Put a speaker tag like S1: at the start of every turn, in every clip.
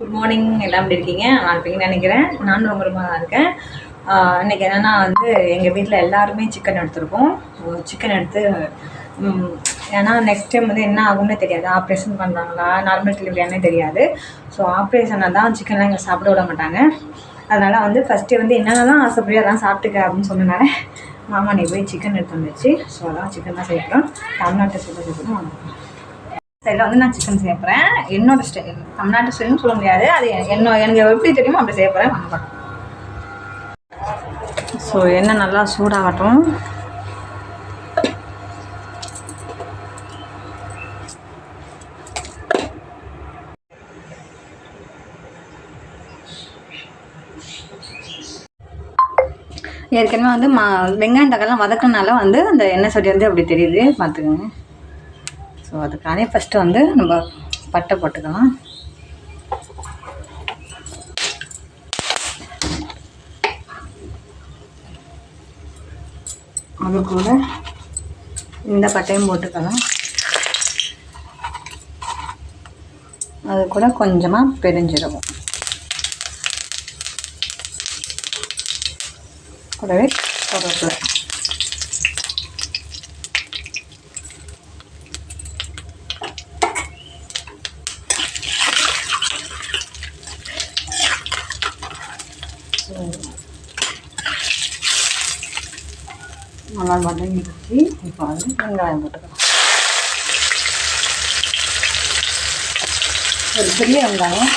S1: Good morning எல்லாம் எப்படி இருக்கீங்க? நல்லா இருப்பீங்கன்னு நினைக்கிறேன். நானும் ரொம்ப ரொம்ப நல்லா இருக்கேன். ஆஹ் இன்னைக்கு என்னென்னா வந்து எங்கள் வீட்டில் எல்லாருமே சிக்கன் எடுத்திருக்கோம். சிக்கன் எடுத்து ஏன்னா நெக்ஸ்ட் டைம் வந்து என்ன ஆகும்னு தெரியாது. ஆப்ரேஷன் பண்ணுறாங்களா நார்மல் டெலிவரியானே தெரியாது. ஸோ ஆப்ரேஷனை தான் சிக்கன்லாம் இங்கே சாப்பிட விட மாட்டாங்க. அதனால் வந்து ஃபஸ்ட்டு வந்து என்னென்னலாம் ஆசைப்படியோ அதெல்லாம் சாப்பிட்டுக்க அப்படின்னு சொன்னனால மாமா நீ போய் சிக்கன் எடுத்து வந்துச்சு ஸோ அதான் சிக்கன் தான் சேர்க்குறோம் தமிழ்நாட்டை சூப்பர் சிக்கனும் ஸ்டைலில் வந்து நான் சிக்கன் சேர்ப்பேன் என்னோட ஸ்டைல் தமிழ்நாட்டு ஸ்டைல்னு சொல்ல முடியாது. அது என்ன எனக்கு எப்படி தெரியுமோ அப்படி சேர்ப்பேன் வாங்க ஸோ எண்ணெய் நல்லா சூடாகட்டும். ஏற்கனவே வந்து மா வெங்காயம் தக்காளிலாம் வதக்கினால வந்து அந்த எண்ணெய் சொடி வந்து அப்படி தெரியுது. பார்த்துக்கோங்க ஸோ அதுக்கானே ஃபஸ்ட்டு வந்து நம்ம பட்டை போட்டுக்கலாம். அது கூட இந்த பட்டையும் போட்டுக்கலாம். அது கூட கொஞ்சமாக பெருஞ்சிருக்கும் கூடவே கருவேப்பிலை நல்லா வதங்கிடுச்சு இப்போ வந்து வெங்காயம் போட்டுக்கலாம். ஒரு பெரிய வெங்காயம்.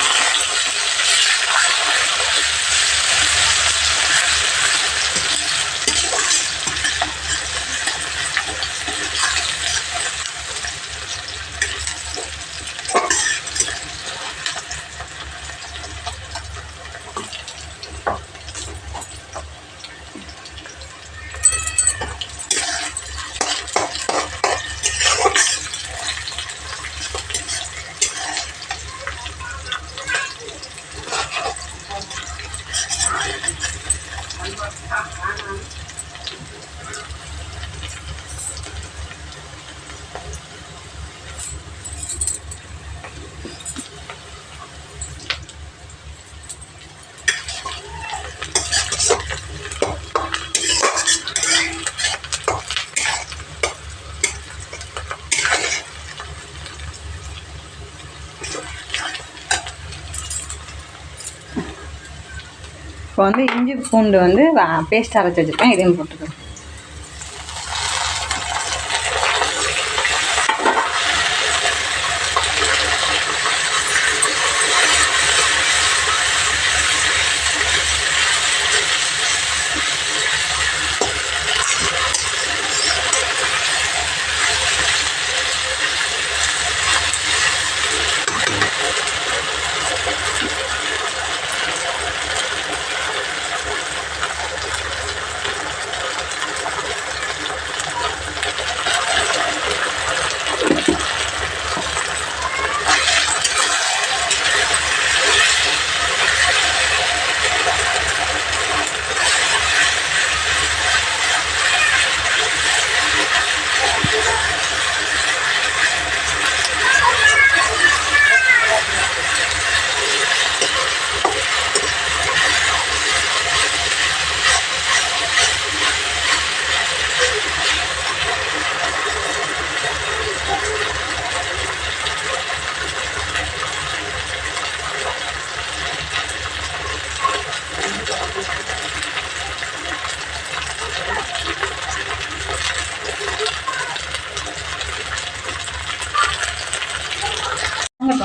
S1: இப்போ வந்து இஞ்சி பூண்டு வந்து பேஸ்ட் அரைச்சி வச்சுருக்கேன். இதையும் போட்டுக்கலாம்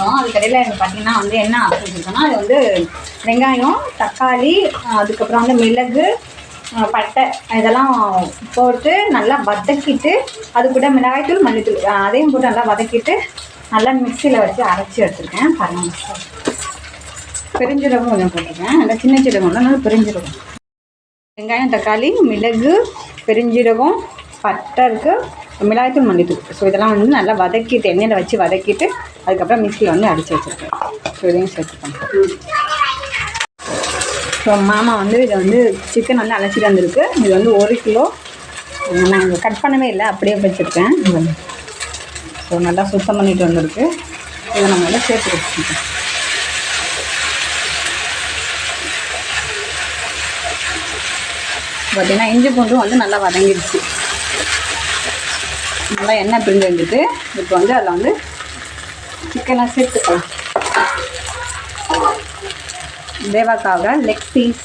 S1: வாங்கட்டும் அதுக்கடையில் எனக்கு பார்த்தீங்கன்னா வந்து என்ன ஆப்ஷன் வச்சுருக்கோன்னா அது வந்து வெங்காயம் தக்காளி அதுக்கப்புறம் வந்து மிளகு பட்டை இதெல்லாம் போட்டு நல்லா வதக்கிட்டு அது கூட மிளகாய்த்தூள் மல்லித்தூள் அதையும் போட்டு நல்லா வதக்கிட்டு நல்லா மிக்சியில் வச்சு அரைச்சி எடுத்துருக்கேன். பாருங்கள் பெருஞ்சீரகம் கொஞ்சம் போட்டிருக்கேன். நல்லா சின்ன சீரகம் நல்லா பெருஞ்சீரகம். வெங்காயம் தக்காளி மிளகு பெருஞ்சீரகம் பட்டை இருக்குது மிளகாய்த்தூள் மல்லித்தூள். ஸோ இதெல்லாம் வந்து நல்லா வதக்கிட்டு எண்ணெயில் வச்சு வதக்கிட்டு அதுக்கப்புறம் மிக்சியில் வந்து அடித்து வச்சுருக்கேன். ஸோ இதையும் சேர்த்துக்கோங்க ஸோ மாமா வந்து இதை வந்து சிக்கன் வந்து அழைச்சிட்டு வந்திருக்கு இது வந்து ஒரு கிலோ. நாங்கள் கட் பண்ணவே இல்லை அப்படியே வச்சுருக்கேன். ஸோ நல்லா சுத்தம் பண்ணிட்டு வந்திருக்கு. இதை நம்ம வந்து சேர்த்து வச்சுருக்கோம் பார்த்தீங்கன்னா இஞ்சி பூண்டும் வந்து நல்லா வதங்கிடுச்சு. நல்லா எண்ணெய் பிரிஞ்சு வந்துட்டு இப்போ வந்து அதில் வந்து சிக்கனை சேர்த்துக்கலாம். தேவாக்காக லெக் பீஸ்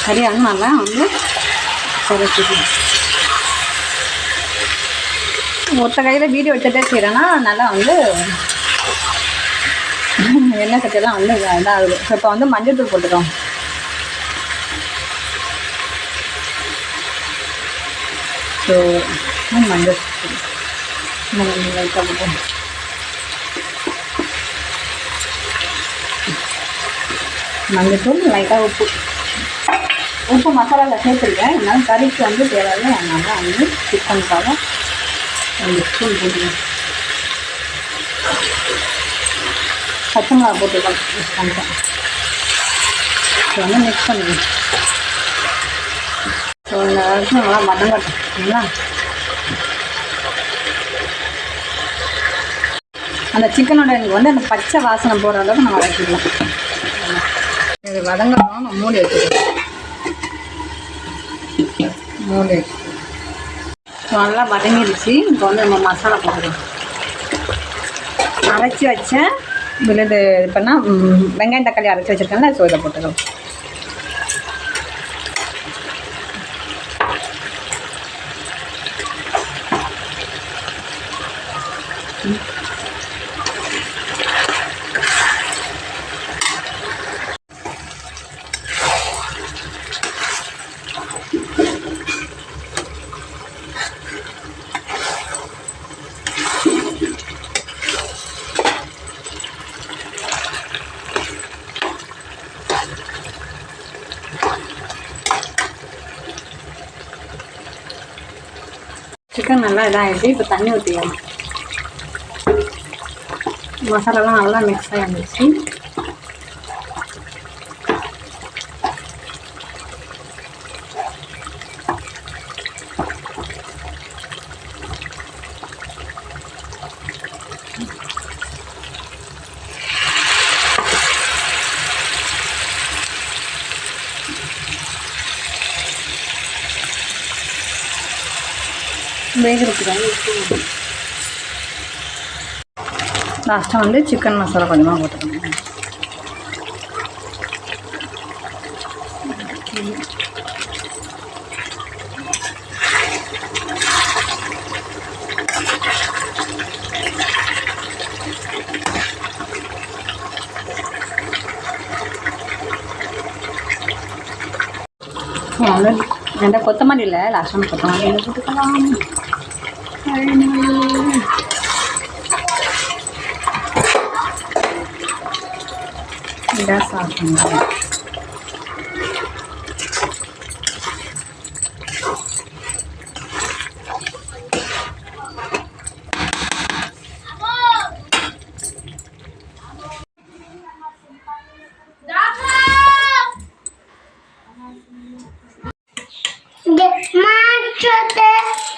S1: கறியாக நல்லா வந்து குறைச்சிக்கணும் ஒத்த கையில் வீடியோ எடுத்துகிட்டே செய்கிறேன்னா நல்லா வந்து எண்ணெய் சட்டியெல்லாம் வந்து இதாகுது இப்போ வந்து மஞ்சள் தூள் போட்டுக்கிறோம் ஸோ மஞ்சள் தூள் நம்ம லைட்டாக போட்டோம் மஞ்சத்தூள் லைட்டாக உப்பு. உப்பு மசாலாவில் சேர்த்துருக்கேன். இருந்தாலும் கறிக்கு வந்து தேவையில்லை. அதனால வந்து சிக்கனுக்காக ரெண்டு ஸ்பூன் போட்டுக்கணும் பச்சை மிளகா போட்டுக்கலாம். மிக்ஸ் பண்ணிட்டேன் இப்போ வந்து மிக்ஸ் பண்ணுங்க ஸோ இந்த வரைக்கும் நல்லா வதங்கட்டும் சரிங்களா? அந்த சிக்கனோட எனக்கு வந்து அந்த பச்சை வாசனை போடுற அளவுக்கு நம்ம வதக்கிடலாம் இது வதங்கணும் நம்ம மூடி வச்சுக்கலாம் மூடி வச்சு நல்லா வதங்கிடுச்சு. இப்போ வந்து நம்ம மசாலா போட்டுக்கலாம். அரைச்சி வச்சேன் விழுது இது பண்ணால் வெங்காயம் தக்காளி அரைச்சி வச்சுருக்கேன்ல ஸோ இதை போட்டுக்கலாம். சிக்கன் நல்லா இதாகிடுச்சு இப்போ தண்ணி ஊற்றிக்கலாம் மசாலாலாம் நல்லா மிக்ஸ் ஆகிருந்துச்சு வேகிறதுக்காக லாஸ்ட்டாக வந்து சிக்கன் மசாலா கொஞ்சமாக போட்டுக்கணும். வந்து ரெண்டா கொத்தமல்லி இல்லை லாஸ்ட்டாக கொத்தமல்லி போட்டுக்கலாம். இதான் சாப்பிடணும்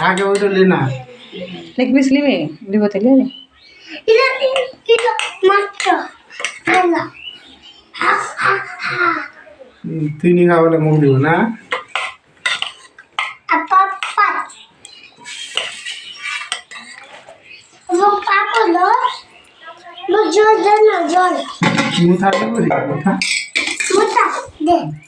S2: आगे वो तो
S3: लेना लेकिन बिजली में
S2: लिबो तो ले इधर
S3: इधर मत
S2: आला तू नहीं खावाला मुख दियो ना अपा पाच वो पापा लो लो ज़ोर देना ज़ोर मुथा
S1: दे बोली
S2: मुथा मुथा
S1: दे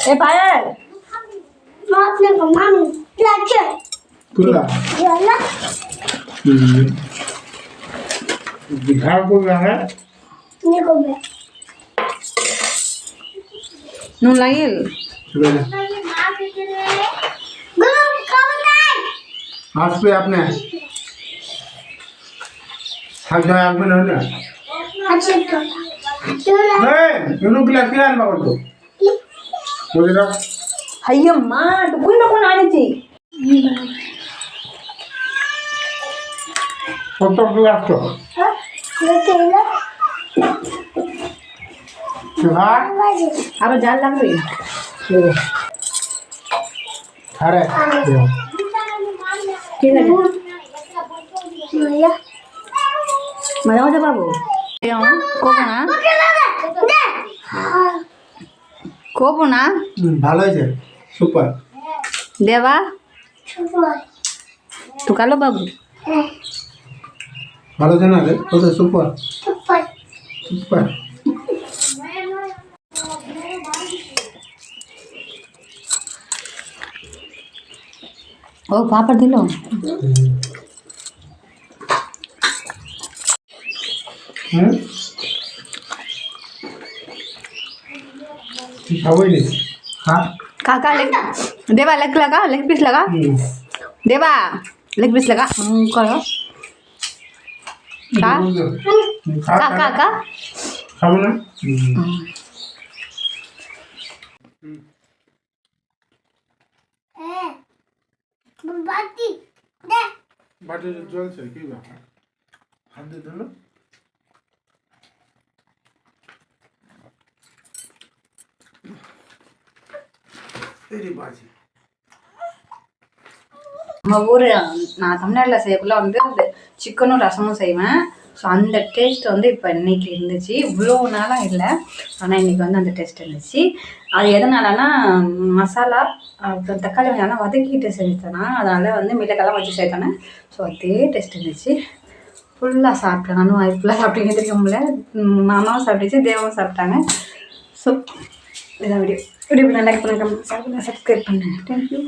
S1: ए
S2: पायल माँ ने माँ लाचे कुला याला
S1: दिखा को
S2: है ये को है नो लागिल हाथ पे आपने हाथ जाए आपने ना अच्छा तो नहीं यूनु क्लास किया ना तो মদিনা
S1: అయ్యమ్మా
S2: డుక్కున్న కొన్నాడించి మొత్తం లాస్ట్
S1: আবার জাল লাগবে
S2: আরে
S1: ঠিক আছে মজা মজা পাবো কখন না কোবো না
S2: ভালো হয়েছে সুপার
S1: দেবা টুকালো বাবু
S2: ভালো আছে না রে কত সুপার সুপার
S1: ও পাপড় দিল
S2: হুম
S1: काका लेग देवा लेग लगा लेग पीस लगा देवा लेग पीस लगा हम करो का का का का
S2: खाओ ना बाटी दे बाटी जल से की बात हम दे दो பாஜி
S1: நம்ம ஊர் நான் தமிழ்நாட்டில் செய்யக்குள்ள வந்து அந்த சிக்கனும் ரசமும் செய்வேன். ஸோ அந்த டேஸ்ட் வந்து இப்போ இன்னைக்கு இருந்துச்சு. இவ்வளோ நாளாக இல்லை. ஆனால் இன்னைக்கு வந்து அந்த டேஸ்ட் இருந்துச்சு. அது எதனாலனா மசாலா அப்புறம் தக்காளி வெங்காயம் வதக்கிட்டு செஞ்சேன்னா அதனால் வந்து மிளகெல்லாம் வச்சு சேர்த்தானே ஸோ அதே டேஸ்ட் இருந்துச்சு. ஃபுல்லாக சாப்பிட்டேன். நானும் அது ஃபுல்லாக சாப்பிட்டீங்க தெரியும்ல? மாமாவும் சாப்பிட்டுச்சு தேவாவும் சாப்பிட்டாங்க. ஸோ இதான் வீடியோ வீடியோ லைக் பண்ணுங்க சப்ஸ்கிரைப் பண்ணுங்கள் தேங்க்யூ